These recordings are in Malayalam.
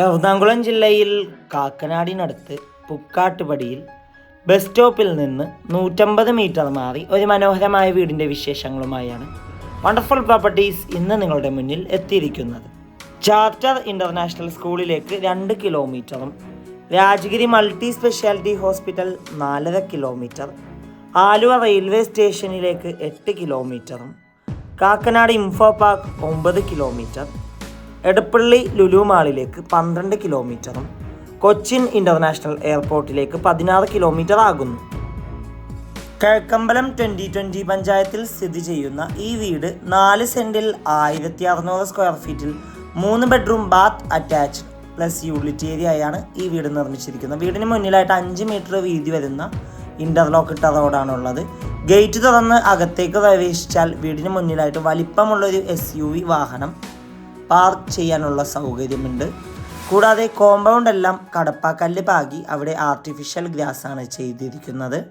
എറണാകുളം ജില്ലയിൽ കാക്കനാടിനടുത്ത് പുക്കാട്ടുപടിയിൽ ബസ് സ്റ്റോപ്പിൽ നിന്ന് നൂറ്റമ്പത് മീറ്റർ മാറി ഒരു മനോഹരമായ വീടിന്റെ വിശേഷങ്ങളുമായാണ് വണ്ടർഫുൾ പ്രോപ്പർട്ടീസ് ഇന്ന് നിങ്ങളുടെ മുന്നിൽ എത്തിയിരിക്കുന്നത്. ചാർട്ടർ ഇന്റർനാഷണൽ സ്കൂളിലേക്ക് രണ്ട് കിലോമീറ്ററും രാജഗിരി മൾട്ടി സ്പെഷ്യാലിറ്റി ഹോസ്പിറ്റൽ നാലര കിലോമീറ്റർ ആലുവ റെയിൽവേ സ്റ്റേഷനിലേക്ക് എട്ട് കിലോമീറ്ററും കാക്കനാട് ഇൻഫോ പാർക്ക് ഒമ്പത് കിലോമീറ്റർ എടപ്പള്ളി ലുലു മാളിലേക്ക് പന്ത്രണ്ട് കിലോമീറ്ററും കൊച്ചിൻ ഇന്റർനാഷണൽ എയർപോർട്ടിലേക്ക് പതിനാറ് കിലോമീറ്റർ ആകുന്നു. കിഴക്കമ്പലം ട്വന്റി ട്വന്റി പഞ്ചായത്തിൽ സ്ഥിതി ചെയ്യുന്ന ഈ വീട് നാല് സെന്റിൽ ആയിരത്തി അറുന്നൂറ് സ്ക്വയർ ഫീറ്റിൽ മൂന്ന് bedroom bath attach plus utility ഏരിയയാണ് ഈ വീട് നിർമ്മിച്ചിരിക്കുന്നത്. വീടിന് മുന്നിലായിട്ട് അഞ്ച് മീറ്റർ വീതി വരുന്ന ഇന്റർലോക്ക് ഇട്ട റോഡാണുള്ളത്. ഗേറ്റ് തുറന്ന് അകത്തേക്ക് പ്രവേശിച്ചാൽ വീടിന് മുന്നിലായിട്ട് വലിപ്പമുള്ളൊരു എസ് യു വി വാഹനം പാർക്ക് ചെയ്യാനുള്ള സൗകര്യമുണ്ട്. കൂടാതെ കോമ്പൗണ്ട് എല്ലാം കടപ്പാക്കല്ല് പാകി അവിടെ ആർട്ടിഫിഷ്യൽ ഗ്രാസ് ആണ് ചെയ്തിരിക്കുന്നത്.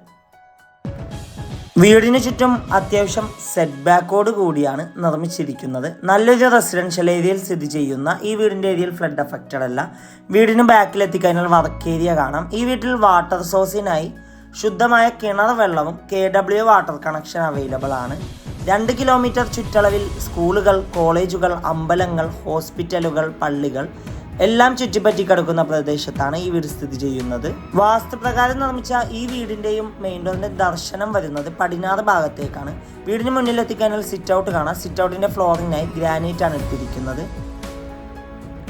വീടിന് ചുറ്റും അത്യാവശ്യം സെറ്റ് ബാക്കോട് കൂടിയാണ് നിർമ്മിച്ചിരിക്കുന്നത്. നല്ലൊരു റെസിഡൻഷ്യൽ ഏരിയയിൽ സ്ഥിതി ചെയ്യുന്ന ഈ വീടിന്റെ ഏരിയയിൽ ഫ്ലഡ് അഫക്റ്റഡ് അല്ല. വീടിന് ബാക്കിലെത്തിക്കഴിഞ്ഞാൽ വർക്ക് ഏരിയ കാണാം. ഈ വീട്ടിൽ വാട്ടർ സോഴ്സിനായി ശുദ്ധമായ കിണർ വെള്ളവും K W water connection available ആണ്. രണ്ട് കിലോമീറ്റർ ചുറ്റളവിൽ സ്കൂളുകൾ കോളേജുകൾ അമ്പലങ്ങൾ ഹോസ്പിറ്റലുകൾ പള്ളികൾ എല്ലാം ചുറ്റിപ്പറ്റി കിടക്കുന്ന പ്രദേശത്താണ് ഈ വീട് സ്ഥിതി ചെയ്യുന്നത്. വാസ്തുപ്രകാരം നിർമ്മിച്ച ഈ വീടിന്റെയും മെയിൻ ഡോറിന്റെ ദർശനം വരുന്നത് പടിഞ്ഞാറ് ഭാഗത്തേക്കാണ്. വീടിന് മുന്നിൽ എത്തിക്കഴിഞ്ഞാൽ സിറ്റ് ഔട്ട് കാണാം. സിറ്റ് ഔട്ടിന്റെ ഫ്ലോറിനായി ഗ്രാനൈറ്റ് ആണ് എടുത്തിരിക്കുന്നത്.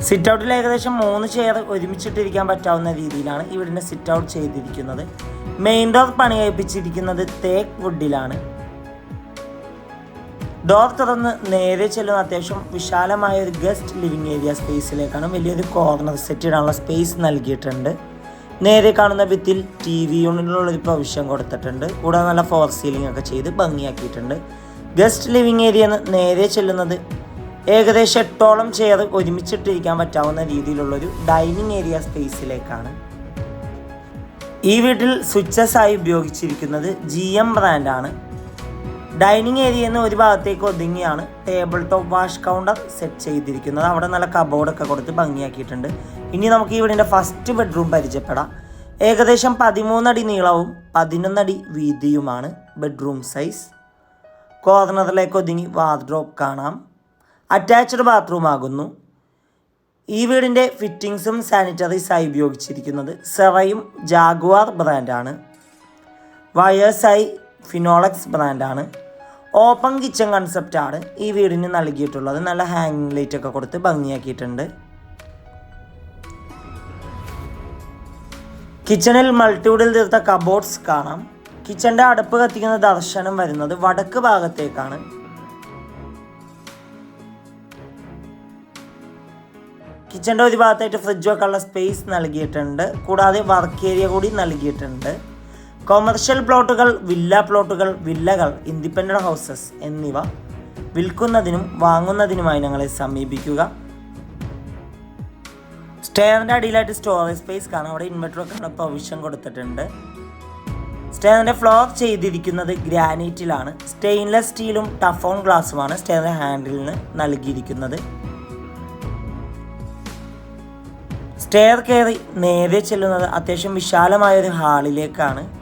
സിറ്റ് ഔട്ടിൽ ഏകദേശം മൂന്ന് ചെയർ ഒരുമിച്ചിട്ടിരിക്കാൻ പറ്റാവുന്ന രീതിയിലാണ് ഈ വീടിന്റെ സിറ്റ് ഔട്ട് ചെയ്തിരിക്കുന്നത്. മെയിൻ ഡോർ പണി കഴിപ്പിച്ചിരിക്കുന്നത് തേക്ക് വുഡിലാണ് ഡോർ തുറന്ന് നേരെ ചെല്ലുന്ന അത്യാവശ്യം വിശാലമായ ഒരു ഗസ്റ്റ് ലിവിങ് ഏരിയ സ്പേസിലേക്കാണ് വലിയൊരു കോർണർ സെറ്റ് ഇടാനുള്ള സ്പേസ് നൽകിയിട്ടുണ്ട്. നേരെ കാണുന്ന ഭിത്തിൽ ടി വി യൂണിറ്റിനുള്ളൊരു പ്രവിശ്യം കൊടുത്തിട്ടുണ്ട്. കൂടാതെ നല്ല ഫോർ സീലിംഗ് ഒക്കെ ചെയ്ത് ഭംഗിയാക്കിയിട്ടുണ്ട്. ഗസ്റ്റ് ലിവിങ് ഏരിയ നേരെ ചെല്ലുന്നത് ഏകദേശം എട്ടോളം ചെയർ ഒരുമിച്ചിട്ടിരിക്കാൻ പറ്റാവുന്ന രീതിയിലുള്ളൊരു ഡൈനിങ് ഏരിയ സ്പേസിലേക്കാണ് ഈ വീട്ടിൽ സ്വിച്ചസ് ആയി ഉപയോഗിച്ചിരിക്കുന്നത് ജി എം ബ്രാൻഡാണ് ഡൈനിങ് ഏരിയയിൽ നിന്ന് ഒരു ഭാഗത്തേക്ക് ഒതുങ്ങിയാണ് table top wash counter set ചെയ്തിരിക്കുന്നത്. അവിടെ നല്ല കബോർഡൊക്കെ കൊടുത്ത് ഭംഗിയാക്കിയിട്ടുണ്ട്. ഇനി നമുക്ക് ഈ വീടിന്റെ ഫസ്റ്റ് ബെഡ്റൂം പരിചയപ്പെടാം. ഏകദേശം പതിമൂന്നടി നീളവും പതിനൊന്നടി വീതിയുമാണ് ബെഡ്റൂം സൈസ് കോർണറിലേക്ക് ഒതുങ്ങി വാർഡ്രോപ്പ് കാണാം. അറ്റാച്ച്ഡ് ബാത്റൂം ആകുന്നു. ഈ വീടിന്റെ ഫിറ്റിങ്സും സാനിറ്ററീസായി ഉപയോഗിച്ചിരിക്കുന്നത് സെറയും ജാഗുവാർ ബ്രാൻഡാണ് വയേഴ്സായി ഫിനോളക്സ് ബ്രാൻഡാണ് ഓപ്പൺ കിച്ചൺ കൺസെപ്റ്റാണ് ഈ വീടിന് നൽകിയിട്ടുള്ളത്. നല്ല ഹാങ്ങിങ് ലൈറ്റ് ഒക്കെ കൊടുത്ത് ഭംഗിയാക്കിയിട്ടുണ്ട്. കിച്ചണിൽ മൾട്ടിവുഡിൽ തീർത്ത കബോർഡ്സ് കാണാം. കിച്ചന്റെ അടുപ്പ് കത്തിക്കുന്ന ദർശനം വരുന്നത് വടക്ക് ഭാഗത്തേക്കാണ്. കിച്ചന്റെ ഒരു ഭാഗത്തായിട്ട് ഫ്രിഡ്ജ് വെക്കാനുള്ള സ്പേസ് നൽകിയിട്ടുണ്ട്. കൂടാതെ വർക്ക് ഏരിയ കൂടി നൽകിയിട്ടുണ്ട്. കൊമേർഷ്യൽ പ്ലോട്ടുകൾ വില്ല പ്ലോട്ടുകൾ വില്ലകൾ ഇൻഡിപെൻഡന്റ് ഹൗസസ് എന്നിവ വിൽക്കുന്നതിനും വാങ്ങുന്നതിനുമായി ഞങ്ങളെ സമീപിക്കുക. സ്റ്റേറിന്റെ അടിയിലായിട്ട് സ്റ്റോറേജ് സ്പേസ് കാണാം. അവിടെ ഇൻവെർട്ടറൊക്കെ പ്രൊവിഷൻ കൊടുത്തിട്ടുണ്ട്. സ്റ്റെയറിന്റെ ഫ്ലോർ ചെയ്തിരിക്കുന്നത് ഗ്രാനൈറ്റിലാണ്. സ്റ്റെയിൻലെസ് സ്റ്റീലും ടഫോൺ ഗ്ലാസുമാണ് സ്റ്റെയറിന്റെ ഹാൻഡിലിന് നൽകിയിരിക്കുന്നത്. സ്റ്റെയർ കയറി നേരെ ചെല്ലുന്നത് അത്യാവശ്യം വിശാലമായ ഒരു ഹാളിലേക്കാണ്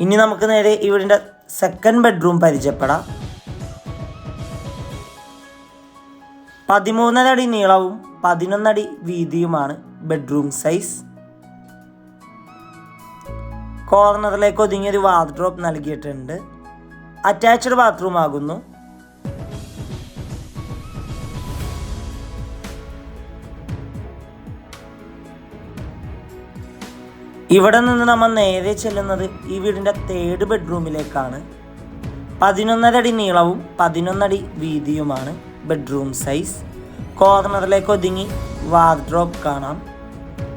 ഇനി നമുക്ക് നേരെ ഇവിടെ സെക്കൻഡ് ബെഡ്റൂം പരിചയപ്പെടാം. പതിമൂന്നരടി നീളവും പതിനൊന്നടി വീതിയുമാണ് ബെഡ്റൂം സൈസ് കോർണറിലേക്ക് ഒതുങ്ങിയൊരു വാർഡ്രോപ്പ് നൽകിയിട്ടുണ്ട്. അറ്റാച്ച്ഡ് ബാത്റൂം ആകുന്നു. ഇവിടെ നിന്ന് നമ്മൾ നേരെ ചെല്ലുന്നത് ഈ വീടിന്റെ തേർഡ് ബെഡ്റൂമിലേക്കാണ് പതിനൊന്നര അടി നീളവും പതിനൊന്നടി വീതിയുമാണ് ബെഡ്റൂം സൈസ് കോർണറിലേക്ക് ഒതുങ്ങി വാർഡ്രോബ് കാണാം.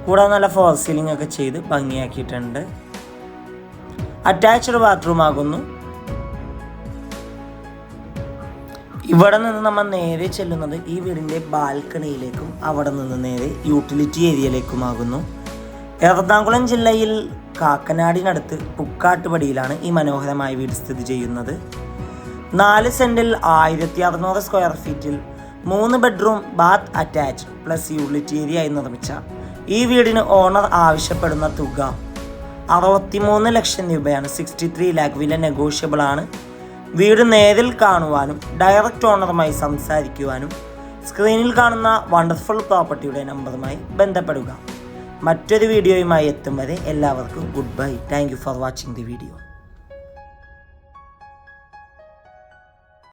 കൂടാതെ നല്ല ഫോർ സീലിംഗ് ഒക്കെ ചെയ്ത് ഭംഗിയാക്കിയിട്ടുണ്ട്. അറ്റാച്ച്ഡ് ബാത്റൂം ആകുന്നു. ഇവിടെ നിന്ന് നമ്മൾ നേരെ ചെല്ലുന്നത് ഈ വീടിന്റെ ബാൽക്കണിയിലേക്കും അവിടെ നിന്ന് നേരെ യൂട്ടിലിറ്റി ഏരിയയിലേക്കുമാകുന്നു എറണാകുളം ജില്ലയിൽ കാക്കനാടിനടുത്ത് പുക്കാട്ടുപടിയിലാണ് ഈ മനോഹരമായ വീട് സ്ഥിതി ചെയ്യുന്നത്. നാല് സെന്റിൽ ആയിരത്തി അറുന്നൂറ് സ്ക്വയർ ഫീറ്റിൽ മൂന്ന് bedroom bath attach plus unit area ആയി നിർമ്മിച്ച ഈ വീടിന് ഓണർ ആവശ്യപ്പെടുന്ന തുക അറുപത്തിമൂന്ന് ലക്ഷം രൂപയാണ്. സിക്സ്റ്റി ത്രീ ലാക്ക് വില നെഗോഷ്യബിൾ ആണ്. വീട് നേരിൽ കാണുവാനും ഡയറക്റ്റ് ഓണറുമായി സംസാരിക്കുവാനും സ്ക്രീനിൽ കാണുന്ന വണ്ടർഫുൾ പ്രോപ്പർട്ടിയുടെ നമ്പറുമായി ബന്ധപ്പെടുക. മറ്റൊരു വീഡിയോയുമായി എത്തും വരെ എല്ലാവർക്കും goodbye thank for watching the video